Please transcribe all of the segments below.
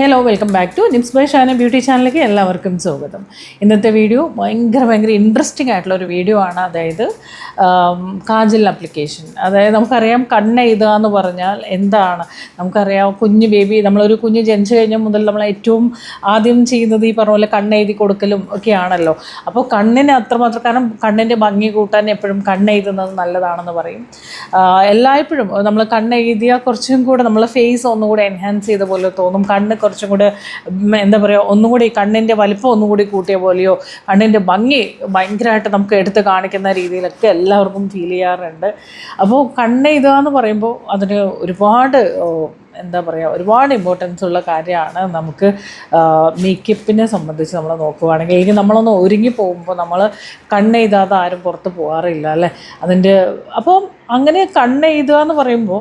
Hello welcome back to Nims by Shana beauty ചാനലിലേക്ക് എല്ലാവർക്കും സ്വാഗതം. ഇന്നത്തെ വീഡിയോ ഭയങ്കര ഭയങ്കര ഇൻട്രസ്റ്റിംഗ് ആയിട്ടുള്ള ഒരു വീഡിയോ ആണ്. അതായത് കാജൽ അപ്ലിക്കേഷൻ അതായത് നമുക്കറിയാം കണ്ണ് എഴുതുക എന്ന് പറഞ്ഞാൽ എന്താണ്? നമുക്കറിയാം കുഞ്ഞ് ബേബി നമ്മളൊരു കുഞ്ഞ് ജനിച്ചു കഴിഞ്ഞാൽ മുതൽ നമ്മൾ ഏറ്റവും ആദ്യം ചെയ്യുന്നത് ഈ പറഞ്ഞ പോലെ കണ്ണ് എഴുതി കൊടുക്കലും ഒക്കെ ആണല്ലോ അപ്പോൾ കണ്ണിന് അത്രമാത്രം കാരണം കണ്ണിന്റെ ഭംഗി കൂട്ടാൻ എപ്പോഴും കണ്ണ് എഴുതുന്നത് നല്ലതാണെന്ന് പറയും. എല്ലായ്പ്പോഴും നമ്മൾ കണ്ണ് എഴുതിയാൽ കുറച്ചും കൂടെ നമ്മളെ ഫേസ് ഒന്നുകൂടെ എൻഹാൻസ് ചെയ്ത പോലെ തോന്നും. കണ്ണ് കുറച്ചും കൂടെ എന്താ പറയുക ഒന്നും കൂടി കണ്ണിന്റെ വലിപ്പം ഒന്നും കൂടി കൂട്ടിയ പോലെയോ കണ്ണിന്റെ ഭംഗി ഭയങ്കരമായിട്ട് നമുക്ക് എടുത്ത് കാണിക്കുന്ന രീതിയിലൊക്കെ എല്ലാവർക്കും ഫീൽ ചെയ്യാറുണ്ട്. അപ്പോൾ കണ്ണ് ഇതാന്ന് പറയുമ്പോൾ അതിന് ഒരുപാട് എന്താ പറയുക ഒരുപാട് ഇമ്പോർട്ടൻസ് ഉള്ള കാര്യമാണ് നമുക്ക് മേക്കപ്പിനെ സംബന്ധിച്ച് നമ്മൾ നോക്കുകയാണെങ്കിൽ ഇനി നമ്മളൊന്ന് ഒരുങ്ങി പോകുമ്പോൾ നമ്മൾ കണ്ണെഴുതാതെ ആരും പുറത്ത് പോകാറില്ല അല്ലേ? അതിന്റെ അപ്പോൾ അങ്ങനെ കണ്ണെഴുതുക എന്ന് പറയുമ്പോൾ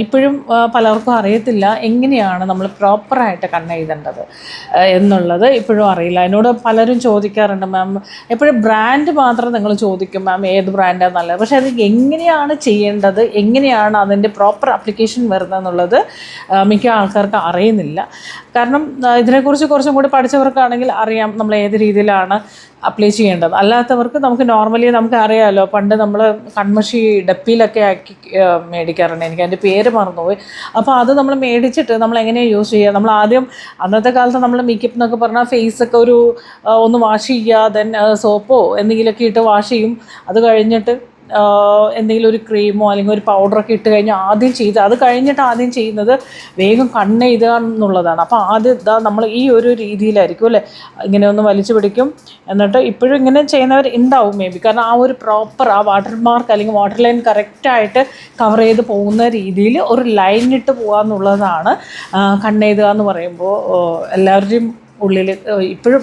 ഇപ്പോഴും പലർക്കും അറിയത്തില്ല എങ്ങനെയാണ് നമ്മൾ പ്രോപ്പറായിട്ട് കണ്ണെഴുതേണ്ടത് ആ, എന്നുള്ളത് ഇപ്പോഴും അറിയില്ല. എന്നോട് പലരും ചോദിക്കാറുണ്ട് മാം എപ്പോഴും ബ്രാൻഡ് മാത്രം നിങ്ങൾ ചോദിക്കും മാം ഏത് ബ്രാൻഡാണ് നല്ലത് പക്ഷേ അത് എങ്ങനെയാണ് ചെയ്യേണ്ടത്? എങ്ങനെയാണ് അതിന്റെ പ്രോപ്പർ അപ്ലിക്കേഷൻ വരുന്നതെന്നുള്ളത് ആ, മിക്ക ആൾക്കാർക്ക് അറിയുന്നില്ല. കാരണം ഇതിനെക്കുറിച്ച് കുറച്ചും കൂടി പഠിച്ചവർക്കാണെങ്കിൽ അറിയാം നമ്മൾ ഏത് രീതിയിലാണ് അപ്ലൈ ചെയ്യേണ്ടത്. അല്ലാത്തവർക്ക് നമുക്ക് നോർമലി നമുക്ക് അറിയാമല്ലോ പണ്ട് നമ്മൾ കൺമഷി ഡപ്പിയിലൊക്കെ ആക്കി മേടിക്കാറുണ്ട്. എനിക്ക് അതിന്റെ പേര് മറന്നുപോയി. അപ്പോൾ അത് നമ്മൾ മേടിച്ചിട്ട് നമ്മൾ എങ്ങനെയാണ് യൂസ് ചെയ്യുക? നമ്മൾ ആദ്യം അന്നത്തെ കാലത്ത് നമ്മൾ മേക്കപ്പ് എന്നൊക്കെ പറഞ്ഞാൽ ഫേസൊക്കെ ഒരു ഒന്ന് വാഷ് ചെയ്യുക ദെൻ സോപ്പോ എന്തെങ്കിലുമൊക്കെ ഇട്ട് വാഷ് ചെയ്യും. അത് കഴിഞ്ഞിട്ട് എന്തെങ്കിലും ഒരു ക്രീമോ അല്ലെങ്കിൽ ഒരു പൗഡറൊക്കെ ഇട്ട് കഴിഞ്ഞാൽ ആദ്യം ചെയ്ത് അത് കഴിഞ്ഞിട്ട് ആദ്യം ചെയ്യുന്നത് വേഗം കണ്ണെഴുതുക എന്നുള്ളതാണ് അപ്പോൾ ആദ്യം ഇതാ നമ്മൾ ഈ ഒരു രീതിയിലായിരിക്കും അല്ലേ? ഇങ്ങനെ ഒന്ന് വലിച്ചു പിടിക്കും. എന്നിട്ട് ഇപ്പോഴും ഇങ്ങനെ ചെയ്യുന്നവർ ഉണ്ടാവും മേ ബി കാരണം ആ ഒരു പ്രോപ്പർ ആ വാട്ടർ മാർക്ക് അല്ലെങ്കിൽ വാട്ടർ ലൈൻ കറക്റ്റായിട്ട് കവർ ചെയ്ത് പോകുന്ന രീതിയിൽ ഒരു ലൈൻ ഇട്ട് പോകുക എന്നുള്ളതാണ് കണ്ണെഴുതുക എന്ന് പറയുമ്പോൾ എല്ലാവരുടെയും ഉള്ളിൽ ഇപ്പോഴും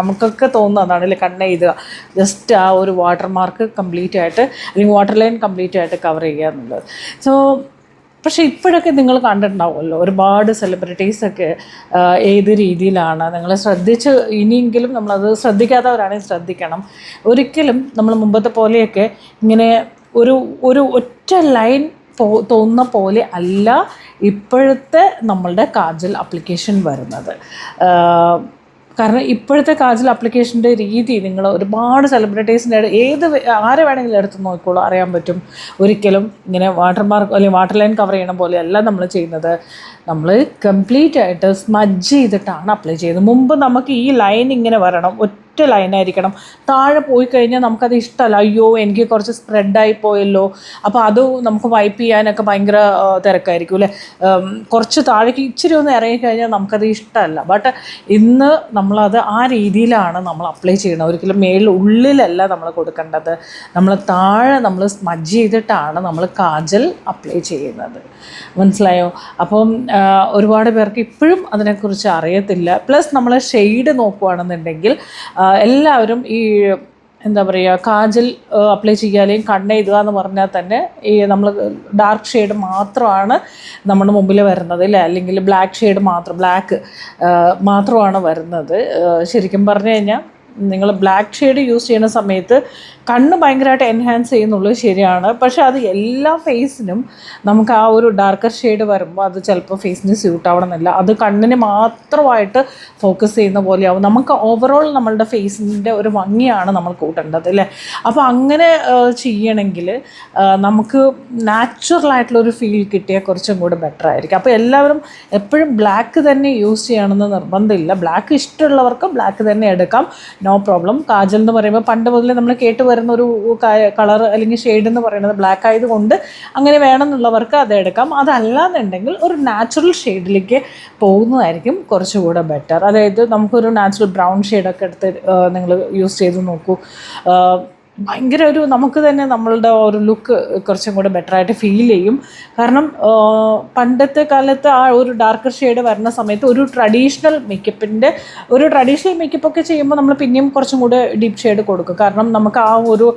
നമുക്കൊക്കെ തോന്നുന്നതാണ് അല്ലെ കണ്ണ് എഴുതുക. ജസ്റ്റ് ആ ഒരു വാട്ടർ മാർക്ക് കംപ്ലീറ്റ് ആയിട്ട് അല്ലെങ്കിൽ വാട്ടർ ലൈൻ കംപ്ലീറ്റ് ആയിട്ട് കവർ ചെയ്യുക എന്നുള്ളത്. സോ പക്ഷേ ഇപ്പോഴൊക്കെ നിങ്ങൾ കണ്ടിട്ടുണ്ടാവുമല്ലോ ഒരുപാട് സെലിബ്രിറ്റീസൊക്കെ ഏത് രീതിയിലാണ് നിങ്ങൾ ശ്രദ്ധിച്ച് ഇനിയെങ്കിലും നമ്മളത് ശ്രദ്ധിക്കാത്തവരാണെങ്കിൽ ശ്രദ്ധിക്കണം. ഒരിക്കലും നമ്മൾ മുമ്പത്തെ പോലെയൊക്കെ ഇങ്ങനെ ഒരു ഒരു ഒറ്റ ലൈൻ പോ തോന്നുന്ന പോലെ അല്ല. ഇപ്പോഴത്തെ നമ്മളുടെ കാജൽ അപ്ലിക്കേഷൻ വരുന്നത്. കാരണം ഇപ്പോഴത്തെ കാജൽ അപ്ലിക്കേഷന്റെ രീതി നിങ്ങൾ ഒരുപാട് സെലിബ്രിറ്റീസിന്റെ ഏത് ആരെ വേണമെങ്കിലും എടുത്ത് നോക്കിക്കോളൂ അറിയാൻ പറ്റും. ഒരിക്കലും ഇങ്ങനെ വാട്ടർ മാർക്ക് അല്ലെങ്കിൽ വാട്ടർ ലൈൻ കവർ ചെയ്യണ പോലെയല്ല നമ്മൾ ചെയ്യുന്നത്. നമ്മൾ കംപ്ലീറ്റ് ആയിട്ട് സ്മജ് ചെയ്തിട്ടാണ് അപ്ലൈ ചെയ്യുന്നത്. മുമ്പ് നമുക്ക് ഈ ലൈൻ ഇങ്ങനെ വരണം ഒറ്റ ലൈനായിരിക്കണം താഴെ പോയി കഴിഞ്ഞാൽ നമുക്കത് ഇഷ്ടമല്ല. അയ്യോ എനിക്ക് കുറച്ച് സ്പ്രെഡായി പോയല്ലോ. അപ്പോൾ അത് നമുക്ക് വൈപ്പ് ചെയ്യാനൊക്കെ ഭയങ്കര തിരക്കായിരിക്കും അല്ലേ? കുറച്ച് താഴേക്ക് ഇച്ചിരി ഒന്ന് ഇറങ്ങിക്കഴിഞ്ഞാൽ നമുക്കത് ഇഷ്ടമല്ല. ബട്ട് ഇന്ന് നമ്മളത് ആ രീതിയിലാണ് നമ്മൾ അപ്ലൈ ചെയ്യുന്നത്. ഒരിക്കലും മേളിൽ ഉള്ളിലല്ല നമ്മൾ കൊടുക്കേണ്ടത്. നമ്മൾ താഴെ നമ്മൾ സ്മജ് ചെയ്തിട്ടാണ് നമ്മൾ കാജൽ അപ്ലൈ ചെയ്യുന്നത്. മനസ്സിലായോ? അപ്പം ഒരുപാട് പേർക്ക് ഇപ്പോഴും അതിനെക്കുറിച്ച് അറിയത്തില്ല. പ്ലസ് നമ്മൾ ഷെയ്ഡ് നോക്കുകയാണെന്നുണ്ടെങ്കിൽ എല്ലാവരും ഈ എന്താ പറയുക കാജൽ അപ്ലൈ ചെയ്യുക അല്ലെങ്കിൽ കണ്ണെഴുതുക എന്ന് പറഞ്ഞാൽ തന്നെ ഈ നമ്മൾ ഡാർക്ക് ഷെയ്ഡ് മാത്രമാണ് നമ്മുടെ മുമ്പിൽ വരുന്നത് അല്ലേ? അല്ലെങ്കിൽ ബ്ലാക്ക് ഷെയ്ഡ് മാത്രം ബ്ലാക്ക് മാത്രമാണ് വരുന്നത്. ശരിക്കും പറഞ്ഞു കഴിഞ്ഞാൽ നിങ്ങൾ ബ്ലാക്ക് ഷെയ്ഡ് യൂസ് ചെയ്യുന്ന സമയത്ത് കണ്ണ് ഭയങ്കരമായിട്ട് എൻഹാൻസ് ചെയ്യുന്നുള്ളത് ശരിയാണ്. പക്ഷേ അത് എല്ലാ ഫേസിനും നമുക്ക് ആ ഒരു ഡാർക്കർ ഷെയ്ഡ് വരുമ്പോൾ അത് ചിലപ്പോൾ ഫേസിന് സ്യൂട്ട് ആവണമെന്നില്ല. അത് കണ്ണിന് മാത്രമായിട്ട് ഫോക്കസ് ചെയ്യുന്ന പോലെയാവും. നമുക്ക് ഓവറോൾ നമ്മളുടെ ഫേസിന്റെ ഒരു ഭംഗിയാണ് നമ്മൾ കൂട്ടേണ്ടത് അല്ലേ? അപ്പോൾ അങ്ങനെ ചെയ്യണമെങ്കിൽ നമുക്ക് നാച്ചുറലായിട്ടുള്ളൊരു ഫീൽ കിട്ടിയാൽ കുറച്ചും കൂടി ബെറ്റർ ആയിരിക്കും. അപ്പോൾ എല്ലാവരും എപ്പോഴും ബ്ലാക്ക് തന്നെ യൂസ് ചെയ്യണമെന്ന് നിർബന്ധമില്ല. ബ്ലാക്ക് ഇഷ്ടമുള്ളവർക്ക് ബ്ലാക്ക് തന്നെ എടുക്കാം. നോ പ്രോബ്ലം കാജൽ എന്ന് പറയുമ്പോൾ പണ്ട് മുതലേ നമ്മൾ കേട്ട് വരുന്ന ഒരു കളർ അല്ലെങ്കിൽ ഷെയ്ഡ് എന്ന് പറയുന്നത് ബ്ലാക്ക് ആയതുകൊണ്ട് അങ്ങനെ വേണമെന്നുള്ളവർക്ക് അത് എടുക്കാം. അതല്ലാന്നുണ്ടെങ്കിൽ ഒരു നാച്ചുറൽ ഷെയ്ഡിലേക്ക് പോകുന്നതായിരിക്കും കുറച്ചുകൂടെ ബെറ്റർ അതായത് നമുക്കൊരു നാച്ചുറൽ ബ്രൗൺ ഷെയ്ഡൊക്കെ എടുത്ത് നിങ്ങൾ യൂസ് ചെയ്ത് നോക്കൂ. ഭയങ്കര ഒരു നമുക്ക് തന്നെ നമ്മളുടെ ഒരു ലുക്ക് കുറച്ചും കൂടെ ബെറ്റർ ആയിട്ട് ഫീൽ ചെയ്യും. കാരണം പണ്ടത്തെ കാലത്ത് ആ ഒരു ഡാർക്കർ ഷെയ്ഡ് വരുന്ന സമയത്ത് ഒരു ട്രഡീഷണൽ മേക്കപ്പിന്റെ ഒരു ട്രഡീഷണൽ മേക്കപ്പ് ഒക്കെ ചെയ്യുമ്പോൾ നമ്മൾ പിന്നെയും കുറച്ചും കൂടെ ഡീപ്പ് ഷെയ്ഡ് കൊടുക്കും. കാരണം നമുക്ക് ആ ഒരു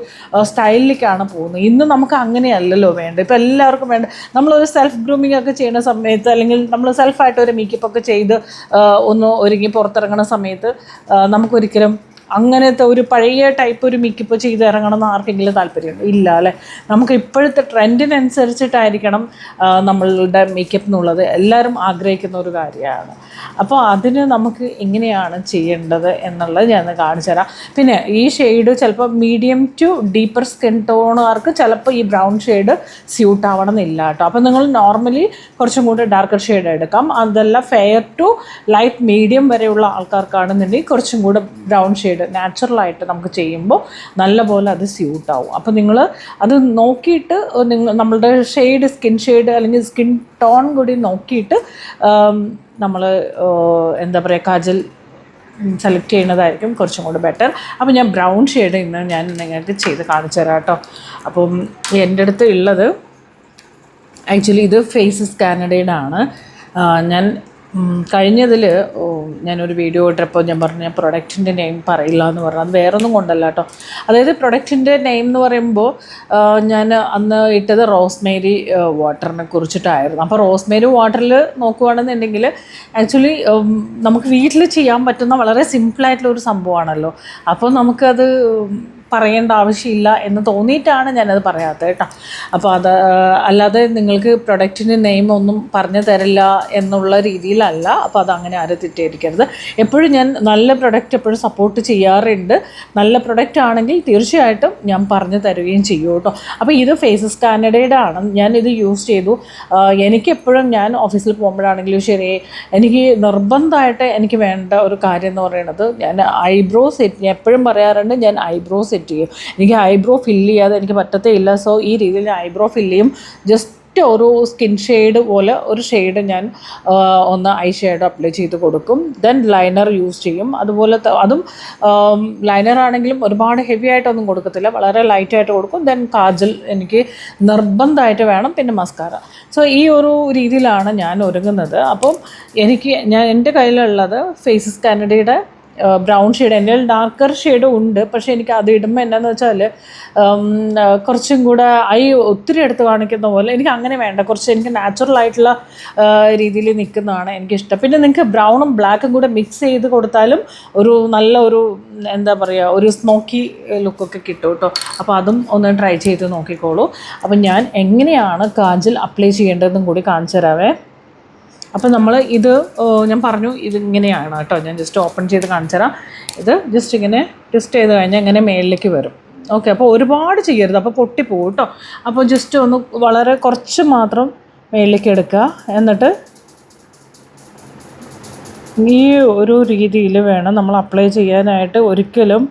സ്റ്റൈലിലേക്കാണ് പോകുന്നത്. ഇന്ന് നമുക്ക് അങ്ങനെയല്ലല്ലോ വേണ്ട ഇപ്പോൾ എല്ലാവർക്കും വേണ്ട നമ്മളൊരു സെൽഫ് ഗ്രൂമിംഗ് ഒക്കെ ചെയ്യുന്ന സമയത്ത് അല്ലെങ്കിൽ നമ്മൾ സെൽഫായിട്ട് ഒരു മേക്കപ്പ് ഒക്കെ ചെയ്ത് ഒന്ന് ഒരുങ്ങി പുറത്തിറങ്ങുന്ന സമയത്ത് നമുക്കൊരിക്കലും അങ്ങനത്തെ ഒരു പഴയ ടൈപ്പ് ഒരു മിക്കിപ്പോൾ ചെയ്ത് ഇറങ്ങണം എന്ന് ആർക്കെങ്കിലും താല്പര്യമുണ്ടോ? ഇല്ല അല്ലേ? നമുക്ക് ഇപ്പോഴത്തെ ട്രെൻഡിനനുസരിച്ചിട്ടായിരിക്കണം നമ്മളുടെ മേക്കപ്പ് എന്നുള്ളത്. എല്ലാവരും ആഗ്രഹിക്കുന്ന ഒരു കാര്യമാണ്. അപ്പോൾ അതിന് നമുക്ക് എങ്ങനെയാണ് ചെയ്യേണ്ടത് എന്നുള്ളത് ഞാൻ കാണിച്ചു തരാം. പിന്നെ ഈ ഷെയ്ഡ് ചിലപ്പോൾ മീഡിയം ടു ഡീപ്പർ സ്കിൻ ടോണുകാർക്ക് ചിലപ്പോൾ ഈ ബ്രൗൺ ഷെയ്ഡ് സ്യൂട്ട് ആവണം എന്നില്ല കേട്ടോ. അപ്പോൾ നിങ്ങൾ നോർമലി കുറച്ചും കൂടി ഡാർക്കർ ഷെയ്ഡ് എടുക്കാം. അതെല്ലാം ഫെയർ ടു ലൈറ്റ് മീഡിയം വരെയുള്ള ആൾക്കാർക്കാണെന്നുണ്ടെങ്കിൽ കുറച്ചും കൂടെ ബ്രൗൺ ഷെയ്ഡ് നാച്ചുറലായിട്ട് നമുക്ക് ചെയ്യുമ്പോൾ നല്ലപോലെ അത് സ്യൂട്ടാവും. അപ്പോൾ നിങ്ങൾ അത് നോക്കിയിട്ട് നിങ്ങൾ നമ്മളുടെ ഷെയ്ഡ് സ്കിൻ ഷെയ്ഡ് അല്ലെങ്കിൽ സ്കിൻ ടോൺ കൂടി നോക്കിയിട്ട് നമ്മൾ എന്താ പറയുക കാജൽ സെലക്ട് ചെയ്യുന്നതായിരിക്കും കുറച്ചും കൂടി ബെറ്റർ. അപ്പോൾ ഞാൻ ബ്രൗൺ ഷെയ്ഡ് ഇന്ന് ഞാൻ നിങ്ങൾക്ക് ചെയ്ത് കാണിച്ചു തരാം കേട്ടോ. അപ്പം എന്റെ അടുത്ത് ഉള്ളത് ആക്ച്വലി ഇത് ഫേസ് കാനഡയുടെ ആണ്. ഞാൻ കഴിഞ്ഞതിൽ ഞാനൊരു വീഡിയോ ഇട്ടപ്പോൾ ഞാൻ പറഞ്ഞ പ്രൊഡക്റ്റിന്റെ നെയിം പറയില്ല എന്ന് പറഞ്ഞു. അത് വേറൊന്നും കൊണ്ടല്ല കേട്ടോ. അതായത് പ്രൊഡക്റ്റിന്റെ നെയിം എന്ന് പറയുമ്പോൾ ഞാൻ അന്ന് ഇട്ടത് റോസ്മേരി വാട്ടറിനെ കുറിച്ചിട്ടായിരുന്നു. അപ്പോൾ റോസ്മേരി വാട്ടറിൽ നോക്കുകയാണെന്നുണ്ടെങ്കിൽ ആക്ച്വലി നമുക്ക് വീട്ടിൽ ചെയ്യാൻ പറ്റുന്ന വളരെ സിമ്പിളായിട്ടുള്ള ഒരു സംഭവമാണല്ലോ. അപ്പോൾ നമുക്കത് പറയേണ്ട ആവശ്യമില്ല എന്ന് തോന്നിയിട്ടാണ് ഞാനത് പറയാത്തത് കേട്ടോ. അപ്പോൾ അത് അല്ലാതെ നിങ്ങൾക്ക് പ്രൊഡക്റ്റിന്റെ നെയിം ഒന്നും പറഞ്ഞു തരില്ല എന്നുള്ള രീതിയിലല്ല. അപ്പോൾ അത് അങ്ങനെ ആരും തെറ്റിദ്ധരിക്കരുത്. എപ്പോഴും ഞാൻ നല്ല പ്രൊഡക്റ്റ് എപ്പോഴും സപ്പോർട്ട് ചെയ്യാറുണ്ട്. നല്ല പ്രൊഡക്റ്റ് ആണെങ്കിൽ തീർച്ചയായിട്ടും ഞാൻ പറഞ്ഞു തരുകയും ചെയ്യും കേട്ടോ. അപ്പോൾ ഇത് ഫേസ് കാനഡയുടെ ആണ് ഞാൻ ഇത് യൂസ് ചെയ്തു. എനിക്കെപ്പോഴും ഞാൻ ഓഫീസിൽ പോകുമ്പോഴാണെങ്കിലും ശരി എനിക്ക് നിർബന്ധമായിട്ട് എനിക്ക് വേണ്ട ഒരു കാര്യം എന്ന് പറയുന്നത് ഞാൻ ഐബ്രോ സെറ്റ് എപ്പോഴും പറയാറുണ്ട് ഞാൻ ഐബ്രോ സെറ്റ് ചെയ്യും. എനിക്ക് ഐബ്രോ ഫില്ല് ചെയ്യാതെ എനിക്ക് പറ്റത്തേ ഇല്ല സോ ഈ രീതിയിൽ ഐബ്രോ ഫില്ല് ചെയ്യും. ജസ്റ്റ് ഒരു സ്കിൻ ഷെയ്ഡ് പോലെ ഒരു ഷെയ്ഡ് ഞാൻ ഒന്ന് ഐ ഷെയ്ഡ് അപ്ലൈ ചെയ്ത് കൊടുക്കും. ദെൻ ലൈനർ യൂസ് ചെയ്യും. അതുപോലെ അതും ലൈനർ ആണെങ്കിലും ഒരുപാട് ഹെവി ആയിട്ടൊന്നും കൊടുക്കത്തില്ല. വളരെ ലൈറ്റ് ആയിട്ട് കൊടുക്കും. ദെൻ കാജൽ എനിക്ക് നിർബന്ധമായിട്ട് വേണം. പിന്നെ മസ്കാര സോ ഈ ഒരു രീതിയിലാണ് ഞാൻ ഒരുങ്ങുന്നത്. അപ്പം എനിക്ക് ഞാൻ എന്റെ കയ്യിലുള്ളത് ഫേസസ് കാനഡയുടെ ബ്രൗൺ ഷെയ്ഡ് എന്റെ ഡാർക്കർ ഷെയ്ഡ് ഉണ്ട്. പക്ഷേ എനിക്ക് അത് ഇടുമ്പോൾ എന്താണെന്ന് വെച്ചാൽ കുറച്ചും കൂടെ ഐ ഒത്തിരി എടുത്ത് കാണിക്കുന്ന പോലെ എനിക്ക് അങ്ങനെ വേണ്ട. കുറച്ച് എനിക്ക് നാച്ചുറൽ ആയിട്ടുള്ള രീതിയിൽ നിൽക്കുന്നതാണ് എനിക്കിഷ്ടം. പിന്നെ നിങ്ങൾക്ക് ബ്രൗണും ബ്ലാക്കും കൂടെ മിക്സ് ചെയ്ത് കൊടുത്താലും ഒരു നല്ല ഒരു എന്താ പറയുക ഒരു സ്മോക്കി ലുക്കൊക്കെ കിട്ടും കേട്ടോ അപ്പോൾ അതും ഒന്ന് ട്രൈ ചെയ്ത് നോക്കിക്കോളൂ. അപ്പോൾ ഞാൻ എങ്ങനെയാണ് കാജൽ അപ്ലൈ ചെയ്യേണ്ടതെന്നും കൂടി കാണിച്ചു തരാവേ. അപ്പോൾ നമ്മൾ ഇത് ഞാൻ പറഞ്ഞു ഇത് ഇങ്ങനെയാണ് കേട്ടോ. ഞാൻ ജസ്റ്റ് ഓപ്പൺ ചെയ്ത് കാണിച്ചു തരാം ഇത് ജസ്റ്റ് ഇങ്ങനെ ട്വിസ്റ്റ് ചെയ്ത് കഴിഞ്ഞാൽ ഇങ്ങനെ മേളിലേക്ക് വരും. ഓക്കെ അപ്പോൾ ഒരുപാട് ചെയ്യരുത്. അപ്പോൾ പൊട്ടിപ്പോവും കേട്ടോ. അപ്പോൾ ജസ്റ്റ് ഒന്ന് വളരെ കുറച്ച് മാത്രം മേളിലേക്ക് എടുക്കുക. എന്നിട്ട് ഈ ഒരു രീതിയിൽ വേണം നമ്മൾ അപ്ലൈ ചെയ്യാനായിട്ട് ഒരിക്കലും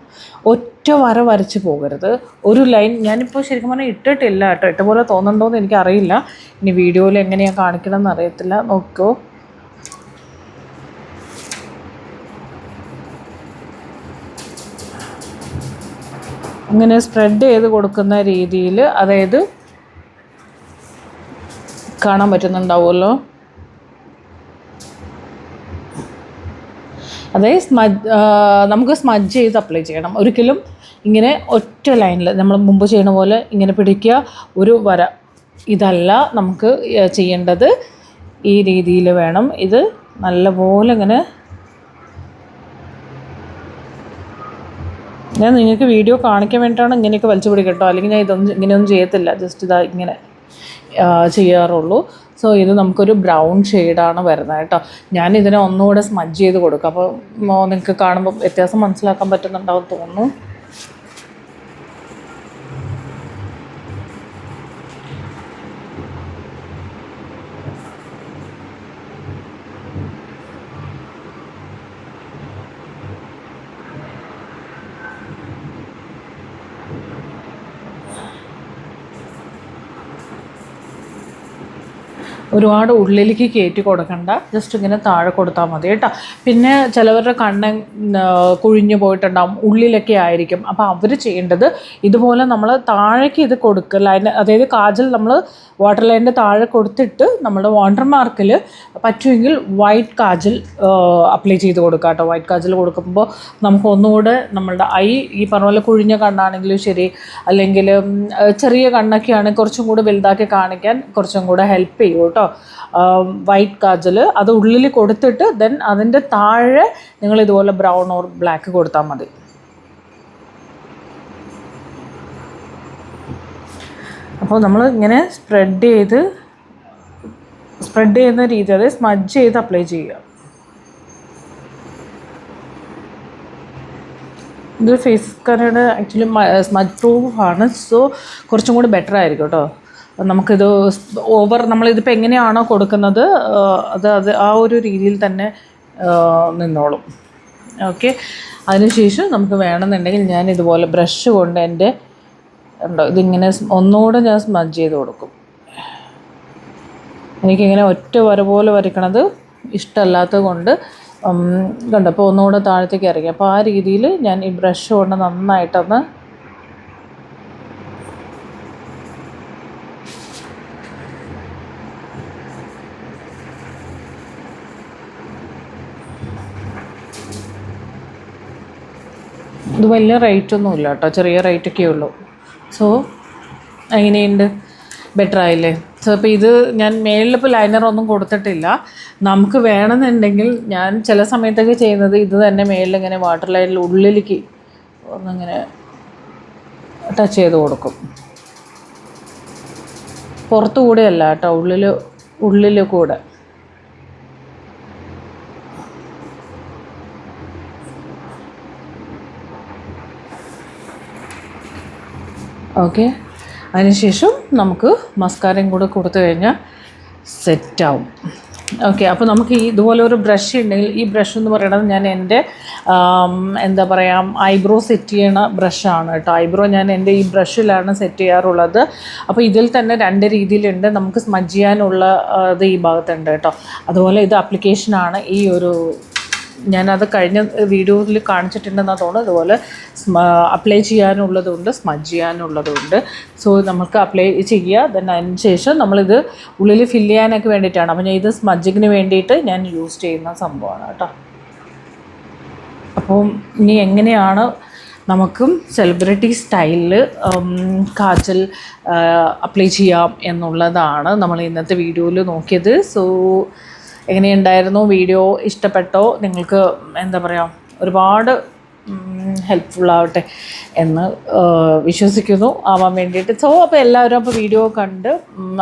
ഒറ്റ വര വരച്ച് പോകരുത്. ഒരു ലൈൻ ഞാനിപ്പോൾ ശരിക്കും പറഞ്ഞാൽ ഇട്ടിട്ടില്ല കേട്ടോ. ഇട്ട പോലെ തോന്നുന്നുണ്ടോയെന്ന് എനിക്കറിയില്ല. ഇനി വീഡിയോയിൽ എങ്ങനെയാണ് കാണിക്കണമെന്ന് അറിയത്തില്ല. നോക്കൂ. ഇങ്ങനെ സ്പ്രെഡ് ചെയ്ത് കൊടുക്കുന്ന രീതിയിൽ അതായത് കാണാൻ പറ്റുന്നുണ്ടാവുമല്ലോ. അതായത് സ്മജ് നമുക്ക് സ്മജ് ചെയ്ത് അപ്ലൈ ചെയ്യണം. ഒരിക്കലും ഇങ്ങനെ ഒറ്റ ലൈനിൽ നമ്മൾ മുമ്പ് ചെയ്യണ പോലെ ഇങ്ങനെ പിടിക്കുക ഒരു വര. ഇതല്ല നമുക്ക് ചെയ്യേണ്ടത്. ഈ രീതിയിൽ വേണം ഇത് നല്ലപോലെ ഇങ്ങനെ ഞാൻ നിങ്ങൾക്ക് വീഡിയോ കാണിക്കാൻ വേണ്ടിയിട്ടാണ് ഇങ്ങനെയൊക്കെ വലിച്ചു പിടിക്കട്ടോ അല്ലെങ്കിൽ ഞാൻ ഇതൊന്നും ഇങ്ങനെയൊന്നും ചെയ്യത്തില്ല. ജസ്റ്റ് ഇതാ ഇങ്ങനെ ചെയ്യാറുള്ളൂ. സോ ഇത് നമുക്കൊരു ബ്രൗൺ ഷെയ്ഡാണ് വരുന്നത് കേട്ടോ. ഞാൻ ഇതിനെ ഒന്നുകൂടെ സ്മജ് ചെയ്ത് കൊടുക്കും. അപ്പോൾ നിങ്ങൾക്ക് കാണുമ്പോൾ വ്യത്യാസം മനസ്സിലാക്കാൻ പറ്റുന്നുണ്ടാവും തോന്നുന്നു. ഒരുപാട് ഉള്ളിലേക്ക് കയറ്റി കൊടുക്കണ്ട. ജസ്റ്റ് ഇങ്ങനെ താഴെ കൊടുത്താൽ മതി കേട്ടോ. പിന്നെ ചിലവരുടെ കണ്ണ് കുഴിഞ്ഞു പോയിട്ടുണ്ടാവും. ഉള്ളിലൊക്കെ ആയിരിക്കും. അപ്പോൾ അവർ ചെയ്യേണ്ടത് ഇതുപോലെ നമ്മൾ താഴേക്ക് ഇത് കൊടുക്കുക. ലൈൻ അതായത് കാജൽ നമ്മൾ വാട്ടർ ലൈനിന്റെ താഴെ കൊടുത്തിട്ട് നമ്മുടെ വാണ്ടർ മാർക്കിൽ പറ്റുമെങ്കിൽ വൈറ്റ് കാജൽ അപ്ലൈ ചെയ്ത് കൊടുക്കുക കേട്ടോ. വൈറ്റ് കാജൽ കൊടുക്കുമ്പോൾ നമുക്ക് ഒന്നുകൂടെ നമ്മളുടെ ഐ ഈ പറഞ്ഞ പോലെ കുഴിഞ്ഞ കണ്ണാണെങ്കിലും ശരി അല്ലെങ്കിൽ ചെറിയ കണ്ണൊക്കെ ആണെങ്കിൽ കുറച്ചും കൂടെ വലുതാക്കി കാണിക്കാൻ കുറച്ചും കൂടെ ഹെൽപ്പ് ചെയ്യും. കേട്ടോ വൈറ്റ് കാജൽ അത് ഉള്ളിൽ കൊടുത്തിട്ട് ദെൻ അതിന്റെ താഴെ നിങ്ങൾ ഇതുപോലെ ബ്രൗൺ ഓർ ബ്ലാക്ക് കൊടുത്താൽ മതി. അപ്പോൾ നമ്മൾ ഇങ്ങനെ സ്പ്രെഡ് ചെയ്ത് സ്പ്രെഡ് ചെയ്യുന്ന രീതി അതായത് സ്മജ് ചെയ്ത് അപ്ലൈ ചെയ്യുക. ഇത് ഫേസ് സ്കാനയുടെ ആക്ച്വലി സ്മജ് പ്രൂഫ് ആണ്. സോ കുറച്ചും കൂടി ബെറ്റർ ആയിരിക്കും കേട്ടോ നമുക്കിത് ഓവർ നമ്മളിതിപ്പോൾ എങ്ങനെയാണോ കൊടുക്കുന്നത് അത് അത് ആ ഒരു രീതിയിൽ തന്നെ നിന്നോളും. ഓക്കെ? അതിനുശേഷം നമുക്ക് വേണമെന്നുണ്ടെങ്കിൽ ഞാൻ ഇതുപോലെ ബ്രഷ് കൊണ്ട് എന്റെ ഉണ്ടോ ഇതിങ്ങനെ ഒന്നുകൂടെ ഞാൻ സ്മജ് ചെയ്ത് കൊടുക്കും. എനിക്കിങ്ങനെ ഒറ്റ വര പോലെ വരയ്ക്കണത് ഇഷ്ടമല്ലാത്തത് കൊണ്ട് കണ്ടപ്പോൾ ഒന്നുകൂടെ താഴത്തേക്ക് ഇറങ്ങി. അപ്പോൾ ആ രീതിയിൽ ഞാൻ ഈ ബ്രഷ് കൊണ്ട് നന്നായിട്ടൊന്ന് ഇത് വലിയ റേറ്റ് ഒന്നും ഇല്ല കേട്ടോ ചെറിയ റേറ്റൊക്കെ ഉള്ളൂ. സോ എങ്ങനെയുണ്ട്? ബെറ്റർ ആയില്ലേ? സോ അപ്പോൾ ഇത് ഞാൻ മേളിലിപ്പോൾ ലൈനർ ഒന്നും കൊടുത്തിട്ടില്ല. നമുക്ക് വേണമെന്നുണ്ടെങ്കിൽ ഞാൻ ചില സമയത്തൊക്കെ ചെയ്യുന്നത് ഇത് തന്നെ മേളിൽ ഇങ്ങനെ വാട്ടർ ലൈനിൽ ഉള്ളിലേക്ക് ഒന്നിങ്ങനെ ടച്ച് ചെയ്ത് കൊടുക്കും. പുറത്തു കൂടെ അല്ല കേട്ടോ ഉള്ളിൽ ഉള്ളിൽ കൂടെ. ഓക്കെ അതിനുശേഷം നമുക്ക് മസ്കാരയും കൂടെ കൊടുത്തു കഴിഞ്ഞാൽ സെറ്റാവും ഓക്കെ അപ്പോൾ നമുക്ക് ഈ ഇതുപോലെ ഒരു ബ്രഷ് ഉണ്ടെങ്കിൽ ഈ ബ്രഷ് എന്ന് പറയുന്നത് ഞാൻ എന്റെ എന്താ പറയുക ഐബ്രോ സെറ്റ് ചെയ്യണ ബ്രഷാണ് കേട്ടോ. ഐബ്രോ ഞാൻ എന്റെ ഈ ബ്രഷിലാണ് സെറ്റ് ചെയ്യാറുള്ളത്. അപ്പോൾ ഇതിൽ തന്നെ രണ്ട് രീതിയിലുണ്ട്. നമുക്ക് സ്മജ് ചെയ്യാനുള്ള ഇത് ഈ ഭാഗത്തുണ്ട് കേട്ടോ. അതുപോലെ ഇത് അപ്ലിക്കേഷനാണ് ഈ ഒരു ഞാനത് കഴിഞ്ഞ വീഡിയോയിൽ കാണിച്ചിട്ടുണ്ടെന്നാണ് തോന്നുന്നു. അതുപോലെ അപ്ലൈ ചെയ്യാനുള്ളതുണ്ട് സ്മജ് ചെയ്യാനുള്ളതുണ്ട്. സോ നമുക്ക് അപ്ലൈ ചെയ്യുക ദെൻ അതിന് ശേഷം നമ്മളിത് ഉള്ളിൽ ഫില്ല് ചെയ്യാനൊക്കെ വേണ്ടിയിട്ടാണ്. അപ്പോൾ ഞാൻ ഇത് സ്മജിങ്ങിന് വേണ്ടിയിട്ട് ഞാൻ യൂസ് ചെയ്യുന്ന സംഭവമാണ് കേട്ടോ. അപ്പോൾ ഇനി എങ്ങനെയാണ് നമുക്കും സെലിബ്രിറ്റി സ്റ്റൈലിൽ കാജൽ അപ്ലൈ ചെയ്യാം എന്നുള്ളതാണ് നമ്മൾ ഇന്നത്തെ വീഡിയോയിൽ നോക്കിയത്. സോ എങ്ങനെയുണ്ടായിരുന്നു? വീഡിയോ ഇഷ്ടപ്പെട്ടോ? നിങ്ങൾക്ക് എന്താ പറയുക ഒരുപാട് ഹെൽപ്ഫുൾ ആവട്ടെ എന്ന് വിശ്വസിക്കുന്നു. ആവാൻ വേണ്ടിയിട്ട്. സോ അപ്പോൾ എല്ലാവരും അപ്പോൾ വീഡിയോ കണ്ട്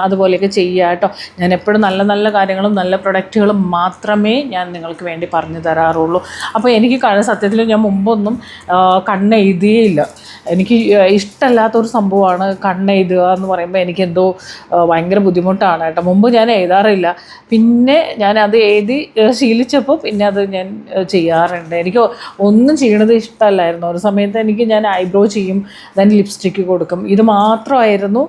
അതുപോലെയൊക്കെ ചെയ്യുക കേട്ടോ ഞാൻ എപ്പോഴും നല്ല നല്ല കാര്യങ്ങളും നല്ല പ്രൊഡക്റ്റുകളും മാത്രമേ ഞാൻ നിങ്ങൾക്ക് വേണ്ടി പറഞ്ഞു തരാറുള്ളൂ. അപ്പോൾ എനിക്ക് സത്യത്തിൽ ഞാൻ മുമ്പൊന്നും കണ്ണെഴുതിയേ കണ്ണ് എഴുതിയേയില്ല ഇഷ്ടമല്ലാത്ത ഒരു സംഭവമാണ് കണ്ണെഴുതുക എന്ന് പറയുമ്പോൾ എനിക്കെന്തോ ഭയങ്കര ബുദ്ധിമുട്ടാണ് കേട്ടോ. മുമ്പ് ഞാൻ എഴുതാറില്ല. പിന്നെ ഞാൻ അത് എഴുതി ശീലിച്ചപ്പോൾ പിന്നെ അത് ഞാൻ ചെയ്യാറുണ്ട്. എനിക്ക് ഒന്നും ചെയ്യണത് ഇഷ്ടമല്ലായിരുന്നു. ഒരു സമയത്ത് എനിക്ക് ഞാൻ ഐബ്രോ ചെയ്യും ദെൻ ലിപ്സ്റ്റിക്ക് കൊടുക്കും. ഇത് മാത്രമായിരുന്നു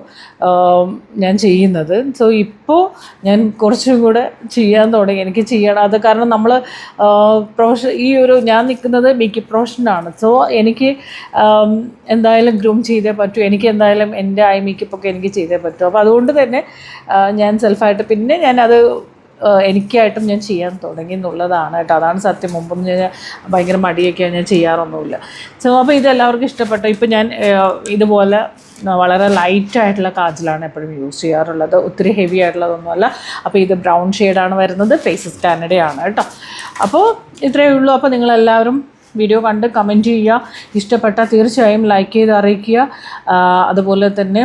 ഞാൻ ചെയ്യുന്നത്. സോ ഇപ്പോൾ ഞാൻ കുറച്ചും കൂടെ ചെയ്യാൻ തുടങ്ങി. എനിക്ക് ചെയ്യണം. അത് കാരണം നമ്മൾ പ്രൊഫഷൻ ഈ ഒരു ഞാൻ നിൽക്കുന്നത് മേക്കപ്പ് പ്രൊഫഷനാണ് സോ എനിക്ക് എന്തായാലും ഗ്രൂം ചെയ്തേ പറ്റൂ. എനിക്ക് എന്തായാലും എന്റെ ഐ മേക്കപ്പൊക്കെ എനിക്ക് ചെയ്തേ പറ്റൂ. അപ്പോൾ അതുകൊണ്ട് തന്നെ ഞാൻ സെൽഫായിട്ട് പിന്നെ ഞാനത് എനിക്കായിട്ടും ഞാൻ ചെയ്യാൻ തുടങ്ങി എന്നുള്ളതാണ് കേട്ടോ. അതാണ് സത്യം. മുമ്പൊന്നും ഞാൻ ഭയങ്കര മടിയൊക്കെയാണ് ഞാൻ ചെയ്യാറൊന്നുമില്ല. സോ അപ്പോൾ ഇത് എല്ലാവർക്കും ഇഷ്ടപ്പെട്ടു. ഇപ്പം ഞാൻ ഇതുപോലെ വളരെ ലൈറ്റ് ആയിട്ടുള്ള കാജലാണ് എപ്പോഴും യൂസ് ചെയ്യാറുള്ളത്. ഒത്തിരി ഹെവി ആയിട്ടുള്ളതൊന്നുമല്ല. അപ്പോൾ ഇത് ബ്രൗൺ ഷെയ്ഡാണ് വരുന്നത്. ഫേസസ് കാനഡയാണ് കേട്ടോ. അപ്പോൾ ഇത്രയേ ഉള്ളൂ. അപ്പോൾ നിങ്ങളെല്ലാവരും വീഡിയോ കണ്ട് കമന്റ് ചെയ്യുക. ഇഷ്ടപ്പെട്ടാൽ തീർച്ചയായും ലൈക്ക് ചെയ്ത് അറിയിക്കുക. അതുപോലെ തന്നെ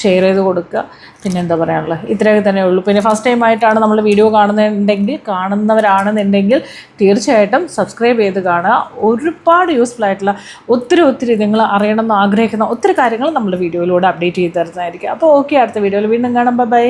ഷെയർ ചെയ്ത് കൊടുക്കുക. പിന്നെ എന്താ പറയാനുള്ളത്? ഇത്രയൊക്കെ തന്നെ ഉള്ളൂ. പിന്നെ ഫസ്റ്റ് ടൈം ആയിട്ടാണ് നമ്മൾ വീഡിയോ കാണുന്നുണ്ടെങ്കിൽ കാണുന്നവരാണെന്നുണ്ടെങ്കിൽ തീർച്ചയായിട്ടും സബ്സ്ക്രൈബ് ചെയ്ത് കാണുക. ഒരുപാട് യൂസ്ഫുൾ ആയിട്ടുള്ള ഒത്തിരി ഒത്തിരി നിങ്ങൾ അറിയണമെന്ന് ആഗ്രഹിക്കുന്ന ഒത്തിരി കാര്യങ്ങൾ നമ്മൾ വീഡിയോയിലൂടെ അപ്ഡേറ്റ് ചെയ്ത് തരുന്നതായിരിക്കും. അപ്പോൾ ഓക്കെ അടുത്ത വീഡിയോയിൽ വീണ്ടും കാണാം. ബൈ